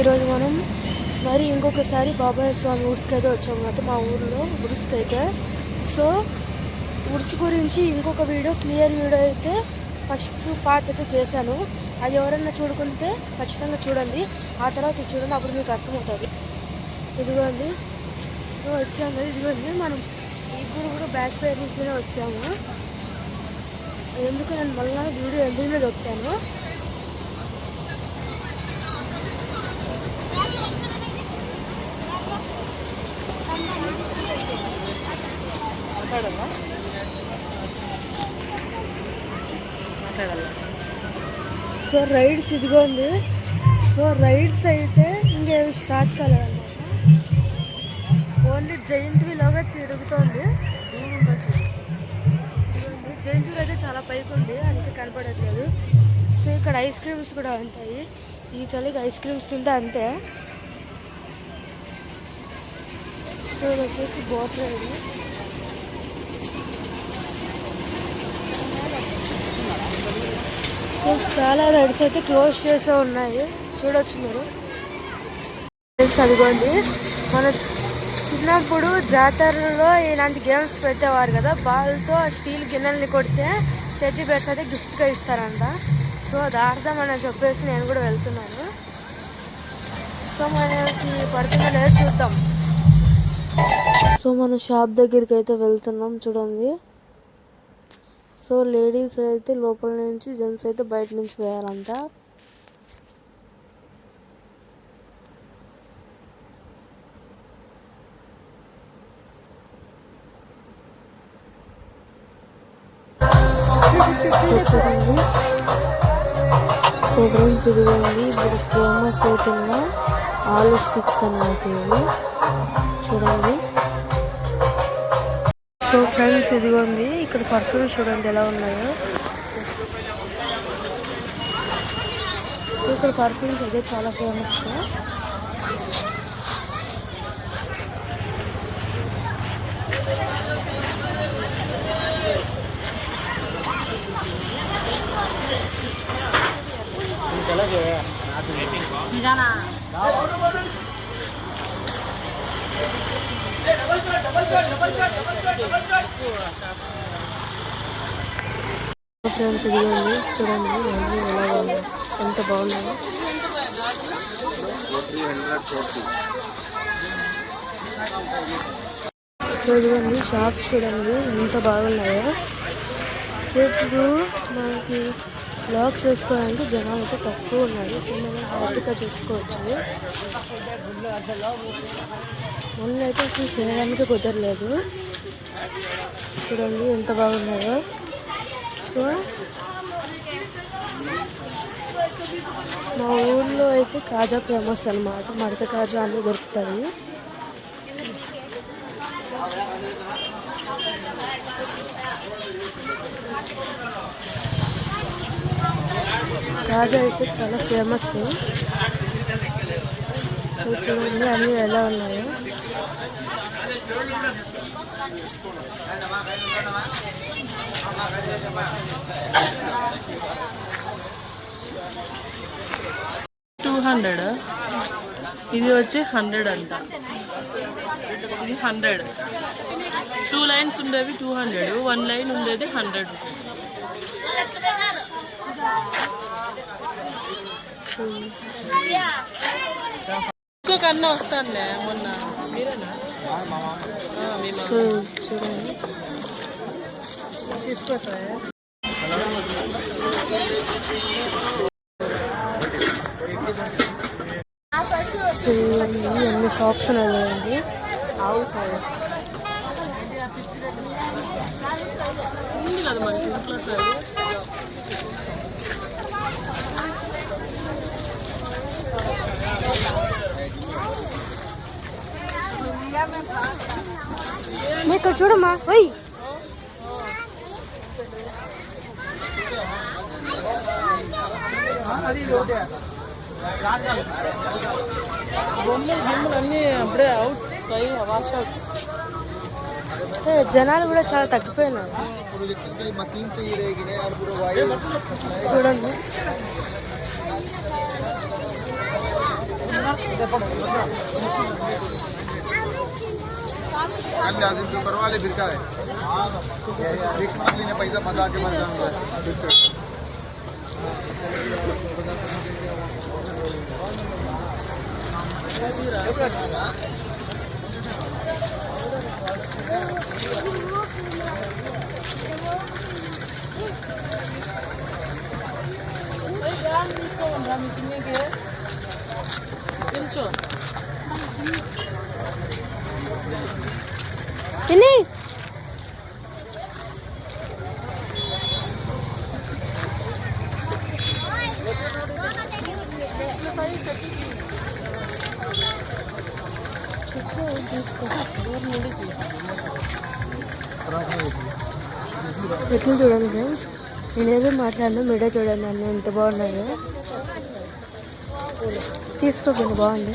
ఈరోజు మనం మరి ఇంకొకసారి బాబాయ్ స్వామి ఉరుసుకి అయితే వచ్చాము కదా మా ఊర్లో ఉరుసుకి అయితే సో ఉరుసు గురించి ఇంకొక వీడియో క్లియర్ వీడియో అయితే ఫస్ట్ పార్ట్ అయితే చేశాను. అది ఎవరైనా చూడుకుంటే ఖచ్చితంగా చూడండి. ఆ తర్వాత చూడండి అప్పుడు మీకు అర్థమవుతుంది. ఇదిగోండి. సో వచ్చాము. కదా ఇదిగోండి మనం ఇప్పుడు కూడా బ్యాక్ సైడ్ నుంచినే వచ్చాము. ఎందుకు? నేను మళ్ళీ వీడియో ఎందుకు మీద వచ్చాను మాట్లాడాలి సో రైడ్స్ ఇదిగోండి. సో రైడ్స్ అయితే ఇంకేమి స్టార్ట్ కాలేదన్నమాట. ఓన్లీ జైంట్ వీలాగా తిరుగుతోంది. జైంట్ వీల్ అయితే చాలా పైకి ఉంది అందుకే కనపడట్లేదు. సో ఇక్కడ ఐస్ క్రీమ్స్ కూడా ఉంటాయి. ఈ చలికి ఐస్ క్రీమ్స్ తింటే అంతే. సో ఇది వచ్చేసి బోట్ రైడ్ సో చాలా రైడ్స్ అయితే క్లోజ్ చేసే ఉన్నాయి. చూడొచ్చు మీరు. Friends, మన చిన్నప్పుడు జాతరలో ఇలాంటి గేమ్స్ పెట్టేవారు కదా బాల్తో స్టీల్ గిన్నెల్ని కొడితే టెడ్డీ బెడ్స్ అయితే గిఫ్ట్గా ఇస్తారంట. సో అది అని చెప్పేసి నేను కూడా వెళ్తున్నాను. సో మనకి పడుతుందో లేదో చూద్దాం. సో మన షాప్ దగ్గరికి అయితే వెళ్తున్నాం చూడండి. సో లేడీస్ అయితే లోపల నుంచి జెంట్స్ అయితే బయట నుంచి వేయాలంట. సో చూడండి. సో ఫ్రెండ్స్ ఇదిగోండి ఇప్పుడు ఫేమస్ అవుతున్న ఆలు స్టిక్స్ అన్నమాట ఇవి. చూడండి. సో ఫ్రెండ్స్ ఇదిగోండి ఇక్కడ పర్ఫ్యూమ్స్ చూడండి ఎలా ఉన్నాయో. సో ఇక్కడ పర్ఫ్యూమ్స్ అయితే చాలా ఫేమస్ ఫ్రెండ్స్ ఇదిగోండి చూడండి అన్నీ ఎలా ఉంది ఎంత బాగున్నాయో. సో ఇదిగోండి షాప్ చూడండి ఎంత బాగున్నాయో. ఇప్పుడు మనకి బ్లాగ్ చేసుకోవడానికి జనాలు అయితే తక్కువ ఉన్నారు సో మనం హ్యాపీగా చూసుకోవచ్చు. మొన్న అయితే అసలు చేయడానికి కుదరలేదు. చూడండి ఎంత బాగున్నాయో. సో మా ఊళ్ళో అయితే కాజా ఫేమస్ అన్నమాట. మడత కాజా అన్నీ దొరుకుతాయి కాజా అయితే చాలా ఫేమస్. సో చూడండి అన్నీ ఎలా ఉన్నాయో? టూ హండ్రెడ్ ఇది వచ్చి హండ్రెడ్ అంట. ఇది హండ్రెడ్ టూ లైన్స్ ఉండేవి టూ హండ్రెడ్ వన్ లైన్ ఉండేది హండ్రెడ్ రూపీస్ ఇంకొక అన్న వస్తానులే మొన్న. చూడండి తీసుకొస్తా సో ఇవన్నీ అన్ని షాప్స్ ఉన్నాయి కదండి ఆవు సార్ ఉంది కదా మనకి ఇంట్లో సార్? మీ ఇక్కడ చూడమ్మా ఓయ్ బొమ్మలు బొమ్మలు అన్నీ అప్పుడే అవుట్ సై వాష్ అవుట్ ఏ, జనాలు కూడా చాలా తగ్గిపోయినారు చూడండి ಅಲ್ಲಿ ಅದಿದ್ದು ಪರವಾಗಿ ಬಿರ್ಕಾವೆ ಫಿಕ್ಸ್ ಮಾಡಲಿನ ಪೈಸಾ ಬಂದಾಕೆ ಬಂದ ಫಿಕ್ಸ್ నిల్చో తిని ఎట్లా చూడండి ఫ్రెండ్స్ నేనేదో మాట్లాడినా మీడే చూడండి అన్నీ ఎంత బాగున్నాయో తీసుకోకండి బాగుంది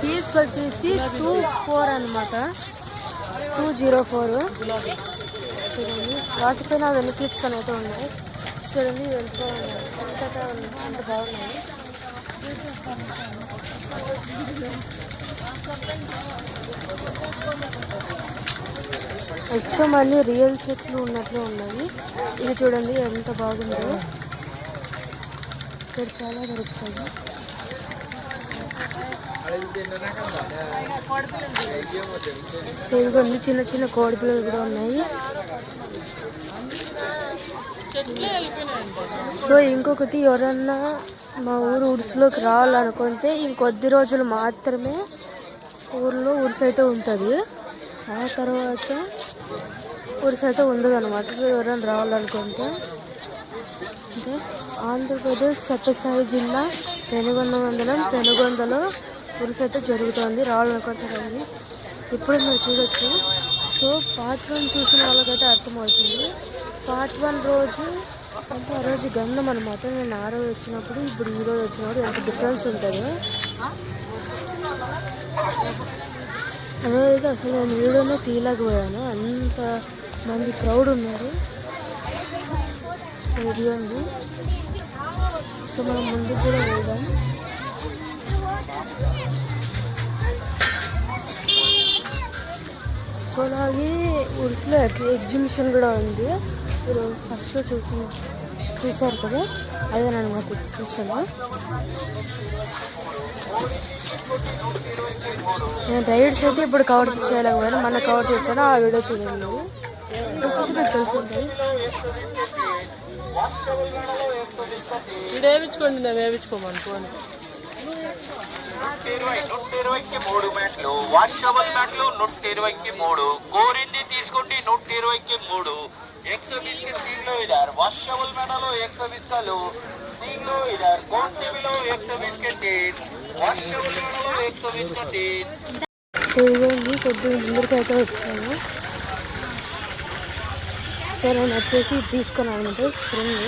పీస్ వచ్చేసి టూ ఫోర్ అనమాట టూ జీరో ఫోర్. చూడండి వాటిపైన అవన్నీ క్లిప్స్ అయితే ఉన్నాయి? చూడండి వెళ్ళిపోవాలి ఎంత బాగున్నాయి. ఎంత బాగున్నాయి? రియల్ చెట్లు ఉన్నట్లు ఉన్నాయి. ఇది చూడండి ఎంత బాగుందో. ఇక్కడ చాలా దొరుకుతాయి. ఇదిగోండి చిన్న చిన్న కోడిపిల్లలు కూడా ఉన్నాయి. సో ఇంకొకటి ఎవరన్నా మా ఊరు ఉరుసులోకి రావాలనుకుంటే ఇంకొద్ది రోజులు మాత్రమే ఊర్లో ఉరుసు అయితే ఉంటుంది. ఆ తర్వాత ఉరుసు అయితే ఉండదు అనమాట సో ఎవరైనా రావాలనుకుంటే అంటే ఆంధ్రప్రదేశ్ సత్యసాయి జిల్లా పెనుగొండ మండలం పెనుగొండలో ఉరుసు అయితే జరుగుతుంది రాళ్ళు రండి ఇప్పుడు మీరు చూడొచ్చు. సో పార్ట్ వన్ చూసిన వాళ్ళకైతే అర్థమవుతుంది. పార్ట్ వన్ రోజు అంటే ఆ రోజు గంధం అనమాట నేను ఆ రోజు వచ్చినప్పుడు ఇప్పుడు ఈ రోజు వచ్చినప్పుడు ఎంత డిఫరెన్స్ ఉంటుంది. అదైతే అసలు నేను వీడియోనే తీయలేకపోయాను. అంత మంది క్రౌడ్ ఉన్నారు. సో ఇదిగోండి సో మనం ముందుకు కూడా వెళ్దాం. సో అలాగే ఉరుసులో ఎగ్జిబిషన్ కూడా ఉంది. మీరు ఫస్ట్లో చూసి చూశారు కదా? అదేనమాట ఎగ్జిబిషన్. నేను రైడ్స్ అయితే ఇప్పుడు కవర్ చేయలేకపోయాను మొన్న కవర్ చేశాను? ఆ వీడియో చూడండి. వేయించుకోండి నేను వేయించుకోమని పోనీ నూట ఇరవై నూట ఇరవైకి మూడు. మ్యాట్లు వాషబుల్ మ్యాట్లు నూట ఇరవైకి మూడు నూట ఇరవైకి మూడు ఎక్సో వాషబుల్ మ్యాటలో ఎక్సో బిస్కలు ఎక్సో బిస్కెట్ వాషబుల్ మ్యాటలో ఎక్సో బిస్కెట్ కొద్దిగా వచ్చాను సో నేను వచ్చేసి తీసుకున్నాను స్ప్రింగ్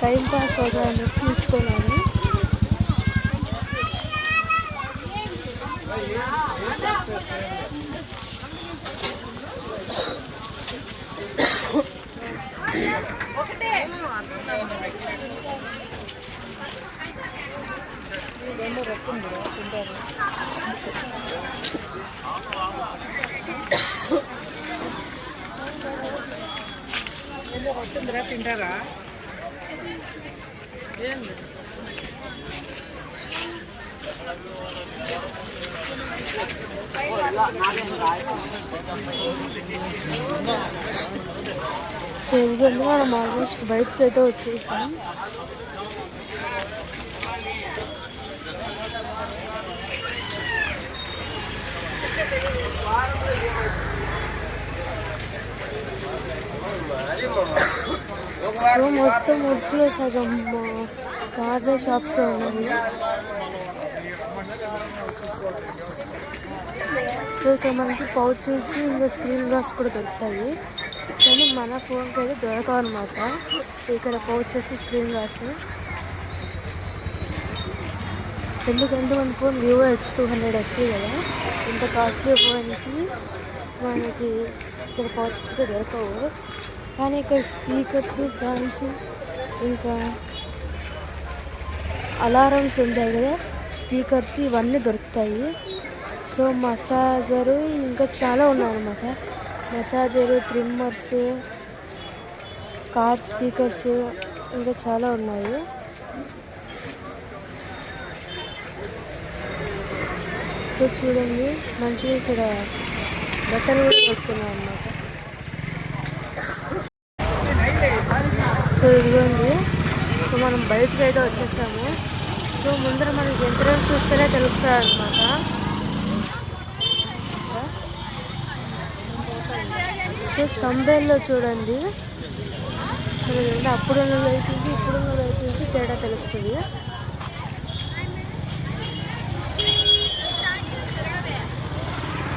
టైం పాస్ అవుతాను తీసుకున్నాను. తింటారా? సో ఇదిగోండి మనం ఆల్మోస్ట్ బయటకు అయితే వచ్చేసాం. సో మొత్తం ముసుగులో సగం కాజా షాప్స్ ఉన్నాయి సో ఇక్కడ మనకి పౌచెస్ ఇంకా స్క్రీన్ గార్డ్స్ కూడా దొరుకుతాయి. కానీ మన ఫోన్కి అయితే దొరకవు అనమాట ఇక్కడ పౌచెస్ స్క్రీన్ గార్డ్స్ ఎందుకంటే మన phone Vivo H two hundred ఎక్కువ కదా. ఇంత కాస్ట్లీ ఫోన్కి మనకి ఇక్కడ పౌచెస్ అయితే దొరకవు. కానీ ఇక్కడ స్పీకర్స్ ఫ్యాన్స్ ఇంకా అలారమ్స్ ఉంటాయి కదా స్పీకర్స్ ఇవన్నీ దొరుకుతాయి. సో మసాజరు ఇంకా చాలా ఉన్నాయన్నమాట. మసాజరు ట్రిమ్మర్స్ కార్ స్పీకర్స్ ఇంకా చాలా ఉన్నాయి. సో చూడండి మంచిగా ఇక్కడ బట్టలు కూడా దొరుకుతున్నాయి అన్నమాట సో ఇదిగోండి. సో మనం బయటకు అయితే వచ్చేసాము. సో ముందర మనకి ఎంట్రన్స్ చూస్తేనే తెలుస్తుంది అనమాట సో తంబేల్లో చూడండి. అప్పుడు అప్పుడున్న లైటింగ్కి ఇప్పుడున్న లైటింగ్కి తేడా తెలుస్తుంది.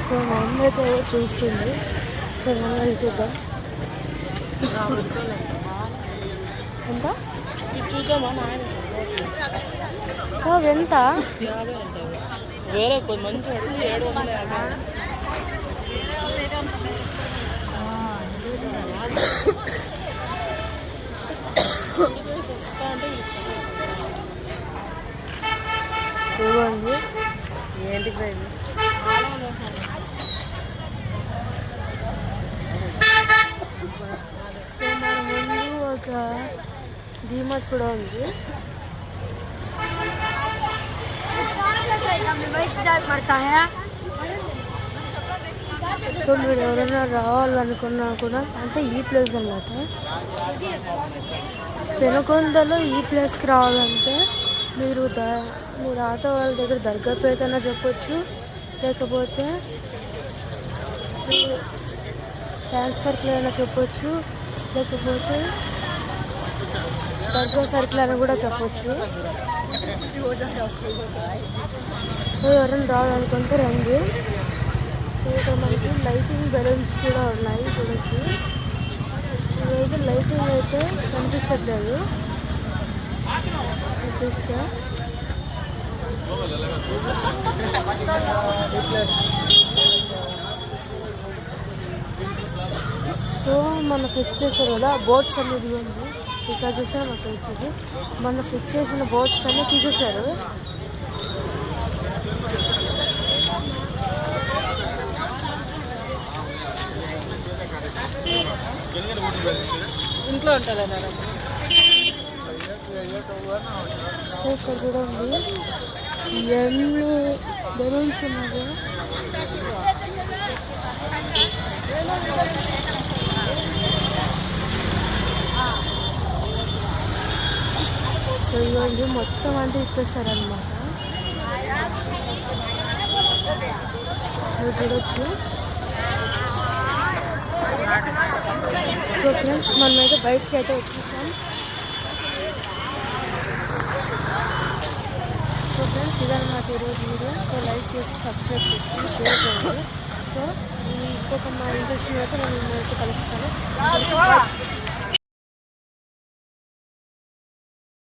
సో మా అమ్మ అయితే చూస్తుంది. సో మనం చూద్దాం. ఎంత ఎంత వేరే అంటే ఇదిగోండి ఏంటి ప్రైజ్ సో మన ముందు ఒక డీమార్ట్ కూడా ఉంది. సో మీరు ఎవరైనా రావాలనుకున్నా కూడా అంటే ఈ ప్లేస్ అన్నమాట పెనుకొందలో ఈ ప్లేస్కి రావాలంటే మీరు ద మీరు ఆట వాళ్ళ దగ్గర దర్గా పేరుతైనా చెప్పొచ్చు. లేకపోతే ట్రాన్స్ఫర్ అయినా చెప్పొచ్చు. లేకపోతే దర్గా సర్కిల్ అని కూడా చెప్పొచ్చు. సో ఎవరైనా రావాలనుకుంటే రండి. సో ఇక్కడ మనకి లైటింగ్ బెలూన్స్ కూడా ఉన్నాయి చూడొచ్చు. ఇదైతే లైటింగ్ అయితే కనిపించట్లేదు. చూస్తే. సో మన ఫిక్స్ చేశారు కదా బోట్స్ అనేది ఉంది. ఇక్కడ చూసారు నాకు తెలిసింది మన ఫిక్స్ చేసిన బోట్స్ అన్నీ తీసేశారు. ఇంట్లో ఉంటుంది సో ఇక్కడ చూడండి. ఎన్ని బెలూన్స్ ఉన్నాయి? సో ఇవన్నీ మొత్తం అంటే ఇప్పేస్తారనమాట మీరు చూడొచ్చు. సో ఫ్రెండ్స్ మనం అయితే బయటకి అయితే వచ్చేసాం. సో ఫ్రెండ్స్ ఇదన్నమాట ఈరోజు వీడియో. సో లైక్ చేసి సబ్స్క్రైబ్ చేసుకుని షేర్ చేయండి. సో ఇంకొక మా ఇంట్రెస్ట్ అయితే నేను మిమ్మల్ని అయితే కలుస్తాను.